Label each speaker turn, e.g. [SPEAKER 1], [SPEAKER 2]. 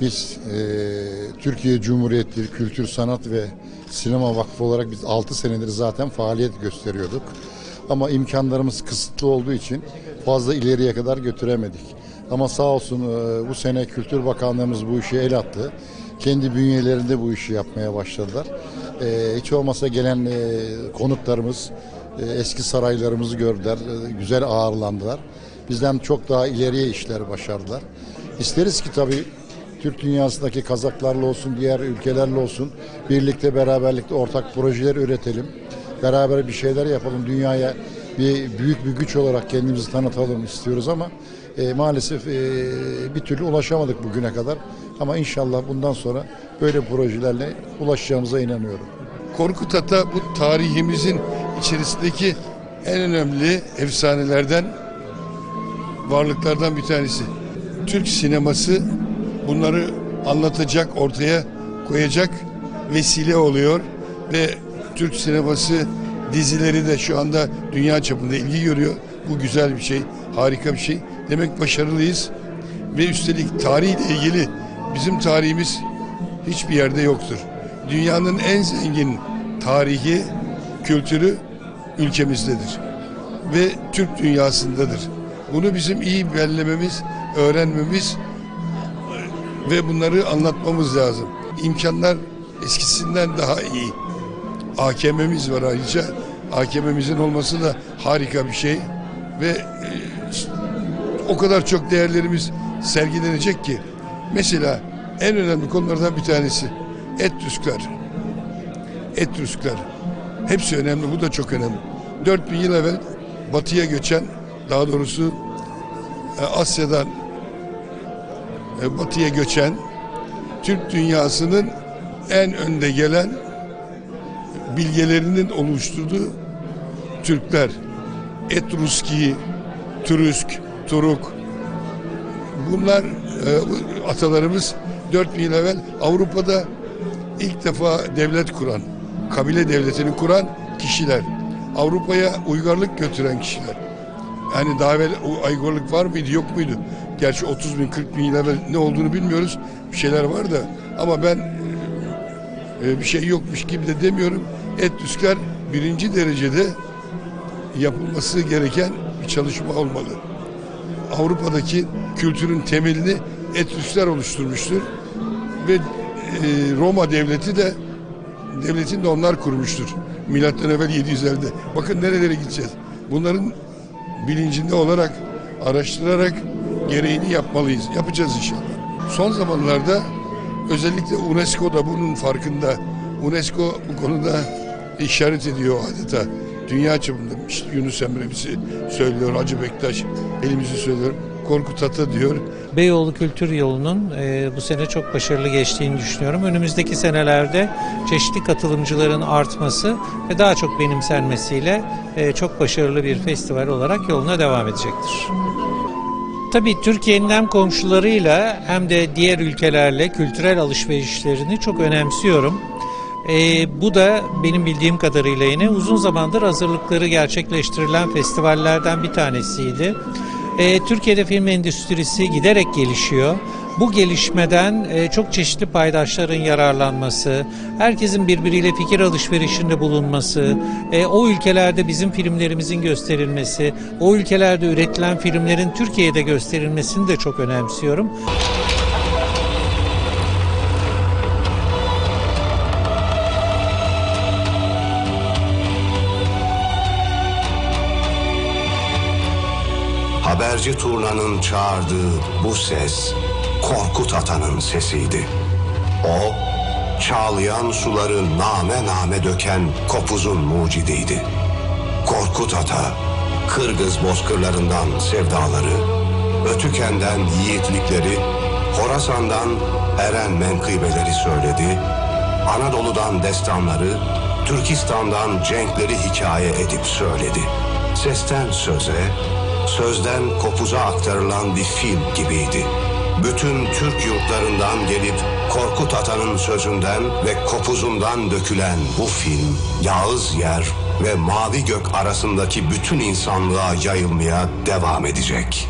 [SPEAKER 1] Biz e, Türkiye Cumhuriyeti Kültür Sanat ve Sinema Vakfı olarak biz 6 senedir zaten faaliyet gösteriyorduk. Ama imkanlarımız kısıtlı olduğu için fazla ileriye kadar götüremedik. Ama sağ olsun e, bu sene Kültür Bakanlığımız bu işe el attı. Kendi bünyelerinde bu işi yapmaya başladılar. E, hiç olmasa gelen e, konuklarımız e, eski saraylarımızı gördüler, e, güzel ağırlandılar. Bizden çok daha ileriye işler başardılar. İsteriz ki tabii Türk dünyasındaki Kazaklarla olsun, diğer ülkelerle olsun birlikte beraberlikte ortak projeler üretelim. Beraber bir şeyler yapalım. Dünyaya bir büyük bir güç olarak kendimizi tanıtalım istiyoruz ama e, maalesef e, bir türlü ulaşamadık bugüne kadar. Ama inşallah bundan sonra böyle projelerle ulaşacağımıza inanıyorum.
[SPEAKER 2] Korkut Ata bu tarihimizin içerisindeki en önemli efsanelerden, varlıklardan bir tanesi. Türk sineması bunları anlatacak, ortaya koyacak vesile oluyor ve Türk sineması dizileri de şu anda dünya çapında ilgi görüyor. Bu güzel bir şey, harika bir şey. Demek başarılıyız ve üstelik tarihle ilgili bizim tarihimiz hiçbir yerde yoktur. Dünyanın en zengin tarihi, kültürü ülkemizdedir ve Türk dünyasındadır. Bunu bizim iyi bellememiz, öğrenmemiz ve bunları anlatmamız lazım. İmkanlar eskisinden daha iyi. AKM'miz var ayrıca. AKM'mizin olması da harika bir şey ve e, o kadar çok değerlerimiz sergilenecek ki. Mesela en önemli konulardan bir tanesi Etrüskler. Etrüskler. Hepsi önemli, bu da çok önemli. 4000 yıl evvel batıya göçen, daha doğrusu e, Asya'dan batıya göçen, Türk dünyasının en önde gelen bilgelerinin oluşturduğu Türkler. Etruski, Türüsk, Turuk. Bunlar e, atalarımız 4000 yıl evvel Avrupa'da ilk defa devlet kuran, kabile devletini kuran kişiler. Avrupa'ya uygarlık götüren kişiler. Yani daha evvel o uygarlık var mıydı yok muydu? Gerçi 30 bin 40 bin yıl ne olduğunu bilmiyoruz. Bir şeyler var da ama ben e, bir şey yokmuş gibi de demiyorum. Etrüskler birinci derecede yapılması gereken bir çalışma olmalı. Avrupa'daki kültürün temelini Etrüskler oluşturmuştur ve e, Roma devleti de devletini de onlar kurmuştur. Milattan evvel 750'de. Bakın nerelere gideceğiz. Bunların bilincinde olarak araştırarak gereğini yapmalıyız. Yapacağız inşallah. Son zamanlarda özellikle UNESCO da bunun farkında. UNESCO bu konuda işaret ediyor adeta. Dünya çapında işte Yunus Emre bizi söylüyor, Hacı Bektaş elimizi söylüyor. Korkut Ata diyor.
[SPEAKER 3] Beyoğlu Kültür Yolu'nun e, bu sene çok başarılı geçtiğini düşünüyorum. Önümüzdeki senelerde çeşitli katılımcıların artması ve daha çok benimsenmesiyle e, çok başarılı bir festival olarak yoluna devam edecektir. Tabii Türkiye'nin hem komşularıyla hem de diğer ülkelerle kültürel alışverişlerini çok önemsiyorum. E, bu da benim bildiğim kadarıyla yine uzun zamandır hazırlıkları gerçekleştirilen festivallerden bir tanesiydi. E, Türkiye'de film endüstrisi giderek gelişiyor. Bu gelişmeden e, çok çeşitli paydaşların yararlanması, herkesin birbiriyle fikir alışverişinde bulunması, e, o ülkelerde bizim filmlerimizin gösterilmesi, o ülkelerde üretilen filmlerin Türkiye'de gösterilmesini de çok önemsiyorum.
[SPEAKER 4] Haberci Turna'nın çağırdığı bu ses Korkut Ata'nın sesiydi. O, çağlayan suları name name döken kopuzun mucidiydi. Korkut Ata, Kırgız bozkırlarından sevdaları, Ötüken'den yiğitlikleri, Horasan'dan eren menkıbeleri söyledi, Anadolu'dan destanları, Türkistan'dan cenkleri hikaye edip söyledi. Sesten söze, sözden kopuza aktarılan bir film gibiydi. Bütün Türk yurtlarından gelip Korkut Ata'nın sözünden ve kopuzundan dökülen bu film, Yağız Yer ve Mavi Gök arasındaki bütün insanlığa yayılmaya devam edecek.